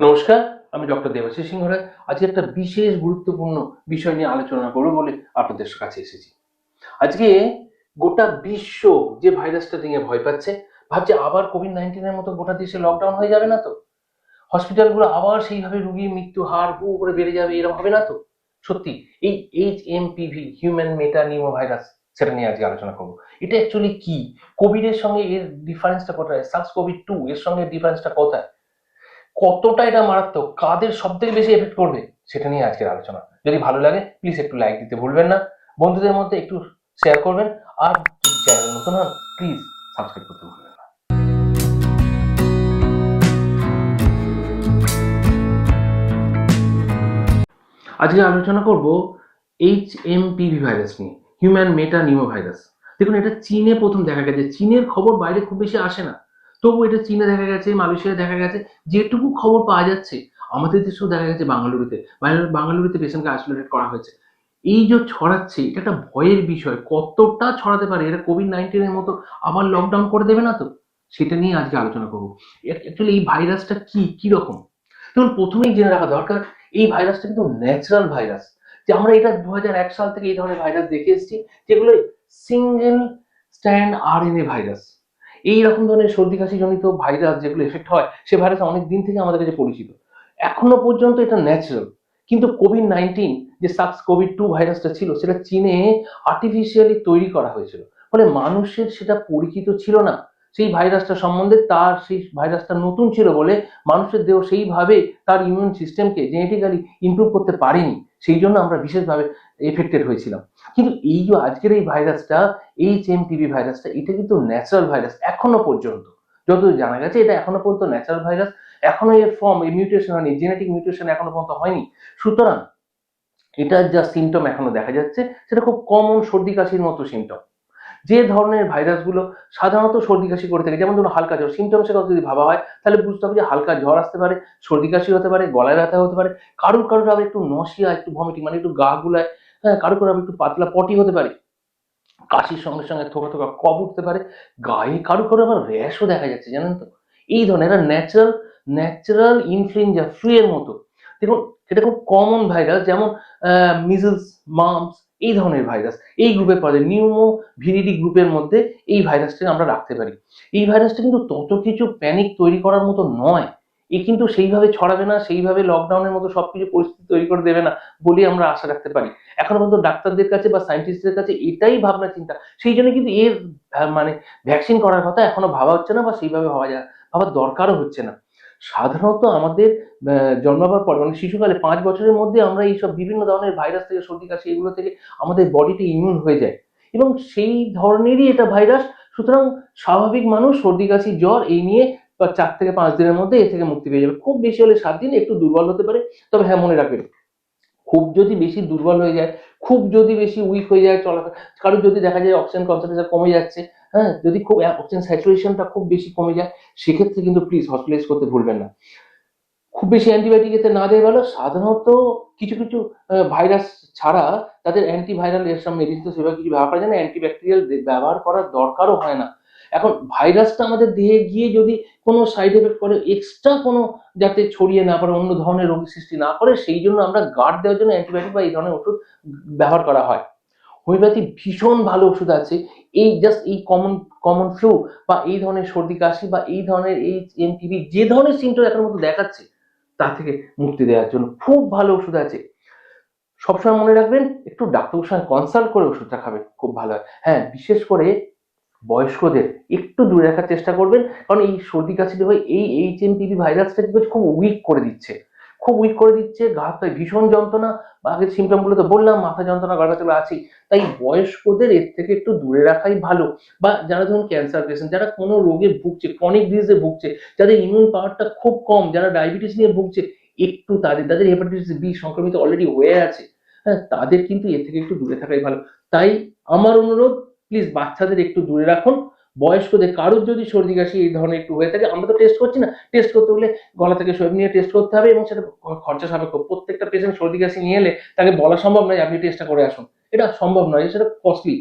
নমস্কার, আমি ডক্টর দেবাশিস সিংহ রায় আজকে একটা বিশেষ গুরুত্বপূর্ণ বিষয় নিয়ে আলোচনা করব বলে আপনাদের কাছে এসেছি। আজকে গোটা বিশ্ব যে ভাইরাসটা নিয়ে ভয় পাচ্ছে, ভাবছে আবার কোভিড নাইন্টিনের মতো গোটা দেশে লকডাউন হয়ে যাবে না তো? হসপিটালগুলো আবার সেইভাবে রুগীর মৃত্যু হার, হু করে বেড়ে যাবে এরকম হবে না তো? সত্যি, এই H M PV human metapneumovirus সেটা নিয়ে আজকে আলোচনা করব। এটা অ্যাকচুয়ালি কি? কোভিড এর সঙ্গে এর ডিফারেন্সটা কোথায়? সার্স কোভিড টু এর সঙ্গে ডিফারেন্সটা কোথায়? কতটা এটা মারাত্মক, কাদের সব থেকে বেশি এফেক্ট করবে, সেটা নিয়ে আজকের আলোচনা। যদি ভালো লাগে প্লিজ একটু লাইক দিতে ভুলবেন না। বন্ধুদের মধ্যে একটু শেয়ার করবেন। আর যদি চ্যানেল নতুন হন প্লিজ সাবস্ক্রাইব করতে ভুলবেন আজকে আলোচনা করব এইচ এম পিভি ভাইরাস নিয়ে হিউম্যান মেটা নিউমো ভাইরাস দেখুন, এটা চীনে প্রথম দেখা গেছে। চীনের খবর বাইরে খুব বেশি আসে না। তবু এটা চীনে দেখা গেছে, মালয়েশিয়ায় দেখা গেছে, যেটুকু খবর পাওয়া যাচ্ছে, আমাদের দেশেও দেখা গেছে বাঙ্গালুরুতে। বাঙ্গালুরু- বাঙ্গালুরুতে পেশেন্টকে আইসোলেটেড করা হয়েছে। এই যে ছড়াচ্ছে, এটা একটা ভয়ের বিষয়, কতটা ছড়াতে পারে? এটা কোভিড নাইন্টিনের মতো আবার লকডাউন করে দেবে না তো? সেটা নিয়ে আজকে আলোচনা করব। অ্যাকচুয়ালি এই ভাইরাসটা কি? কি রকম? দেখুন, প্রথমেই জেনে রাখা দরকার, এই ভাইরাসটা কিন্তু ন্যাচারাল ভাইরাস। যে আমরা এটা দু সাল থেকে এই ধরনের ভাইরাস দেখে এসেছি, যেগুলো single strand R N A virus. এই রকম ধরনের সর্দি কাশি জনিত ভাইরাস যেগুলো এফেক্ট হয়, সে ভাইরাস অনেক দিন থেকে আমাদের কাছে পরিচিত। এখনও পর্যন্ত এটা ন্যাচারাল কিন্তু কোভিড নাইন্টিন যে সার্স কোভিড টু ভাইরাসটা ছিল, সেটা চীনে আর্টিফিশিয়ালি তৈরি করা হয়েছিল। ফলে মানুষের সেটা পরিচিত ছিল না। সেই ভাইরাসটা সম্বন্ধে তার সেই ভাইরাসটা নতুন ছিল বলে মানুষের দেহ সেইভাবে তার ইমিউন সিস্টেমকে জেনেটিক্যালি ইমপ্রুভ করতে পারেনি। সেই জন্য আমরা বিশেষভাবে এফেক্টেড হয়েছিলাম। কিন্তু এই যে আজকের এই ভাইরাসটা এইচ এম টিভি ভাইরাসটা, এটা কিন্তু ন্যাচারাল ভাইরাস এখনও পর্যন্ত। যতদূর জানা গেছে, এটা এখনও পর্যন্ত ন্যাচারাল ভাইরাস এখনও এর ফর্ম এই মিউটেশন হয়নি জেনেটিক মিউটেশন এখনও পর্যন্ত হয়নি। সুতরাং, এটার যা সিমটম এখনও দেখা যাচ্ছে, সেটা খুব কমন সর্দি কাশির মতো সিমটম যে ধরনের ভাইরাসগুলো সাধারণত সর্দি কাশি করে থাকে, যেমন ধরুন হালকা জ্বর সিমটমসের কথা যদি ভাবা হয়, তাহলে বুঝতে হবে যে হালকা জ্বর আসতে পারে, সর্দি কাশি হতে পারে, গলায় ব্যথা হতে পারে, কারুর কারুর আবার একটু নসিয়া একটু ভমিটিং মানে একটু গা গুলায় হ্যাঁ কারুর কারুর একটু পাতলা পটি হতে পারে, কাশির সঙ্গে সঙ্গে থোকা থোকা কব উঠতে পারে, গায়ে কারও কারও আবার র্যাশও দেখা যাচ্ছে, জানেন তো? এই ধরনের এটা ন্যাচারাল ন্যাচারাল ইনফ্লুয়েঞ্জা ফ্লু এর মতো। দেখুন, এটা খুব কমন ভাইরাস যেমন মিজলস মামস এই ধরনের ভাইরাস এই গ্রুপে পড়ে নিউমো ভিরিডি গ্রুপের মধ্যে এই ভাইরাসটা আমরা রাখতে পারি। এই ভাইরাসটা কিন্তু তত কিছু প্যানিক তৈরি করার মতো নয়। এ কিন্তু সেইভাবে ছড়াবে না, সেইভাবে লকডাউনের মতো সবকিছু পরিস্থিতি তৈরি করে দেবে না বলে আমরা আশা রাখতে পারি। এখনও পর্যন্ত ডাক্তারদের কাছে বা সায়েন্টিস্টদের কাছে এটাই ভাবনা চিন্তা। সেই জন্য কিন্তু এর মানে ভ্যাকসিন করার কথা এখনও ভাবা হচ্ছে না বা সেইভাবে ভাবা যায়, ভাবার দরকারও হচ্ছে না। সাধারণত আমাদের জন্মাবার পর মানে শিশুকালে পাঁচ বছরের মধ্যে আমরা এইসব বিভিন্ন ধরনের ভাইরাস থেকে, সর্দি কাশি, এগুলো থেকে আমাদের বডিতে ইমিউন হয়ে যায়। এবং সেই ধরনেরই এটা ভাইরাস, সুতরাং স্বাভাবিক মানুষ সর্দি কাশি, জ্বর, এই নিয়ে বা চার থেকে পাঁচ দিনের মধ্যে এ থেকে মুক্তি পেয়ে যাবে। খুব বেশি হলে সাত দিন একটু দুর্বল হতে পারে, তবে হ্যাঁ মনে রাখবেন। খুব যদি বেশি দুর্বল হয়ে যায়, খুব যদি বেশি উইক হয়ে যায় চলাফেরা কারোর যদি দেখা যায় অক্সিজেন কনসেন্ট্রেশন কমে যাচ্ছে হ্যাঁ যদি খুব অক্সিজেন স্যাচুরেশনটা খুব বেশি কমে যায়, সেক্ষেত্রে কিন্তু প্লিজ হসপিটালাইজ করতে ভুলবেন না। খুব বেশি অ্যান্টিবায়োটিক এতে না দেয় ভালো, সাধারণত কিছু কিছু ভাইরাস ছাড়া তাদের অ্যান্টিভাইরাল এর সব মেডিসিন সেভাবে কিছু ব্যবহার করা যায় না অ্যান্টিব্যাকটেরিয়াল ব্যবহার করার দরকারও হয় না। এখন ভাইরাসটা আমাদের দেহে গিয়ে যদি কোনো সাইড এফেক্ট করে এক্সট্রা কোনো যাতে ছড়িয়ে না পারে অন্য ধরনের রোগী সৃষ্টি না করে, সেই জন্য আমরা গার্ড দেওয়ার জন্য অ্যান্টিবায়োটিক বা এই ধরনের ওষুধ ব্যবহার করা হয়। হোমিওপ্যাথি ভীষণ ভালো ওষুধ আছে। এই জাস্ট এই কমন কমন ফ্লু বা এই ধরনের সর্দি, কাশি বা এই ধরনের এই এমটিভি যে ধরনের সিমটম এখন মতো দেখাচ্ছে তা থেকে মুক্তি দেওয়ার জন্য খুব ভালো ওষুধ আছে। সবসময় মনে রাখবেন, একটু ডাক্তারের সঙ্গে কনসাল্ট করে ওষুধটা খাবেন, খুব ভালো হয়। হ্যাঁ বিশেষ করে বয়স্কদের একটু দূরে রাখার চেষ্টা করবেন। কারণ এই সর্দি কাশিটা হয় এই এইচ এম পিভি ভাইরাসটা কি করছে, খুব উইক করে দিচ্ছে। খুব উইক করে দিচ্ছে গা হাতে ভীষণ যন্ত্রণা। আগের সিমটমগুলো তো বললাম মাথা যন্ত্রণা গলা চলে আছেই তাই বয়স্কদের এর থেকে একটু দূরে রাখাই ভালো। বা যারা ধরুন ক্যান্সার পেশেন্ট যারা কোনো রোগে ভুগছে ক্রনিক ডিজিজে ভুগছে যাদের ইমিউন পাওয়ারটা খুব কম যারা ডায়াবেটিস নিয়ে ভুগছে একটু তাদের তাদের হেপাটাইটিস বি সংক্রমিত অলরেডি হয়ে আছে। হ্যাঁ তাদের কিন্তু এর থেকে একটু দূরে থাকাই ভালো। তাই আমার অনুরোধ প্লিজ বাচ্চাদের একটু দূরে রাখুন। বয়স্কদের কারোর যদি সর্দি কাশি এই ধরনের একটু হয়ে থাকে, আমরা তো টেস্ট করছি না। টেস্ট করতে হলে গলা থেকে সব নিয়ে টেস্ট করতে হবে এবং সেটা খরচা সাপেক্ষ। প্রত্যেকটা পেশেন্ট সর্দি কাশি নিয়ে এলে তাকে বলা সম্ভব নয় আপনি টেস্টটা করে আসুন। এটা সম্ভব নয় সেটা কস্টলি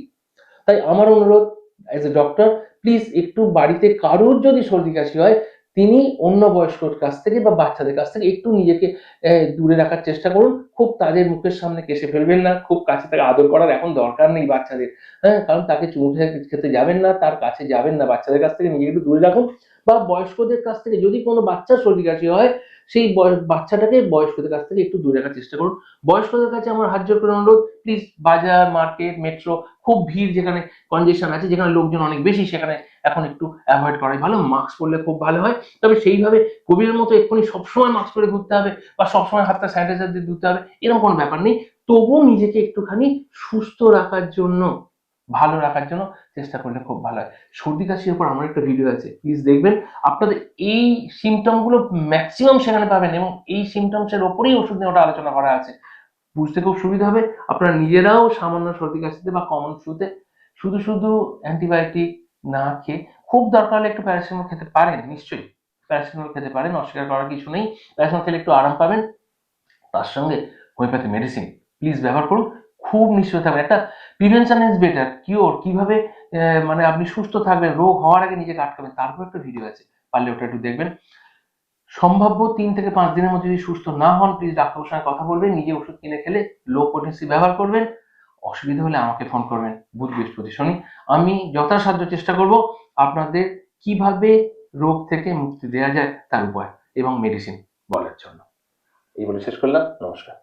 তাই আমার অনুরোধ অ্যাজ এ ডক্টর প্লিজ একটু বাড়িতে কারোর যদি সর্দি কাশি হয় তিনি অন্য বয়স্কর কাছ থেকে বা বাচ্চাদের কাছ থেকে একটু নিজেকে দূরে রাখার চেষ্টা করুন। খুব তাদের মুখের সামনে কেসে ফেলবেন না, খুব কাছে থেকে আদর করার এখন দরকার নেই বাচ্চাদের। হ্যাঁ কারণ তাকে চুমু খেতে যাবেন না, তার কাছে যাবেন না। বাচ্চাদের কাছ থেকে নিজেকে একটু দূরে রাখুন। বা বয়স্কদের কাছ থেকে যদি কোনো বাচ্চার সর্দি কাশি হয় সেই বাচ্চাটাকে বয়স্কদের কাছ থেকে একটু দূরে রাখার চেষ্টা করুন। বয়স্কদের কাছে আমার হাত জোর করে অনুরোধ প্লিজ বাজার মার্কেট মেট্রো খুব ভিড় যেখানে কনজেশন আছে, যেখানে লোকজন অনেক বেশি, সেখানে এখন একটু অ্যাভয়েড করাই ভালো। মাস্ক পরলে খুব ভালো হয়। তবে সেইভাবে কোভিডের মতো এক্ষুনি সবসময় মাস্ক পরে ঘুরতে হবে বা সবসময় হাতটা স্যানিটাইজার দিয়ে ধুতে হবে, এরকম কোনো ব্যাপার নেই। তবুও নিজেকে একটুখানি সুস্থ রাখার জন্য ভালো রাখার জন্য চেষ্টা করলে খুব ভালো হয়। সর্দি কাশির উপর আমার একটা ভিডিও আছে প্লিজ দেখবেন। আপনাদের এই সিমটমগুলো ম্যাক্সিমাম সেখানে পাবেন এবং এই সিমটমস এর ওপরেই ওষুধ নিয়ে ওটা আলোচনা করা আছে। বুঝতে খুব সুবিধা হবে। আপনারা নিজেরাও সামান্য সর্দি কাশিতে বা কমন ফ্লুতে শুধু শুধু অ্যান্টিবায়োটিক না খেয়ে খুব দরকার হলে একটু প্যারাসিটামল খেতে পারেন, নিশ্চয়ই। প্যারাসিটামল খেতে পারেন, অস্বীকার করার কিছু নেই। প্যারাসিটামল খেলে একটু আরাম পাবেন। তার সঙ্গে হোমিওপ্যাথি মেডিসিন প্লিজ ব্যবহার করুন। খুব নিশ্চয় থাকবেন একটা প্রিভেনশন ইজ বেটার কিওর কীভাবে মানে আপনি সুস্থ থাকবেন, রোগ হওয়ার আগে নিজেকে আটকাবেন, তারপর একটা ভিডিও আছে, পারলে ওটা একটু দেখবেন। সম্ভাব্য তিন থেকে পাঁচ দিনের মধ্যে যদি সুস্থ না হন প্লিজ ডাক্তারের সঙ্গে কথা বলবেন, নিজে ওষুধ কিনে খেলে লো পোটেন্সি ব্যবহার করবেন। অসুবিধা হলে আমাকে ফোন করবেন, বুধ বৃহস্পতি শনি। আমি যথাসাধ্য চেষ্টা করব আপনাদের কীভাবে রোগ থেকে মুক্তি দেওয়া যায় তার উপায় এবং মেডিসিন বলার জন্য। এই বলে শেষ করলাম, নমস্কার।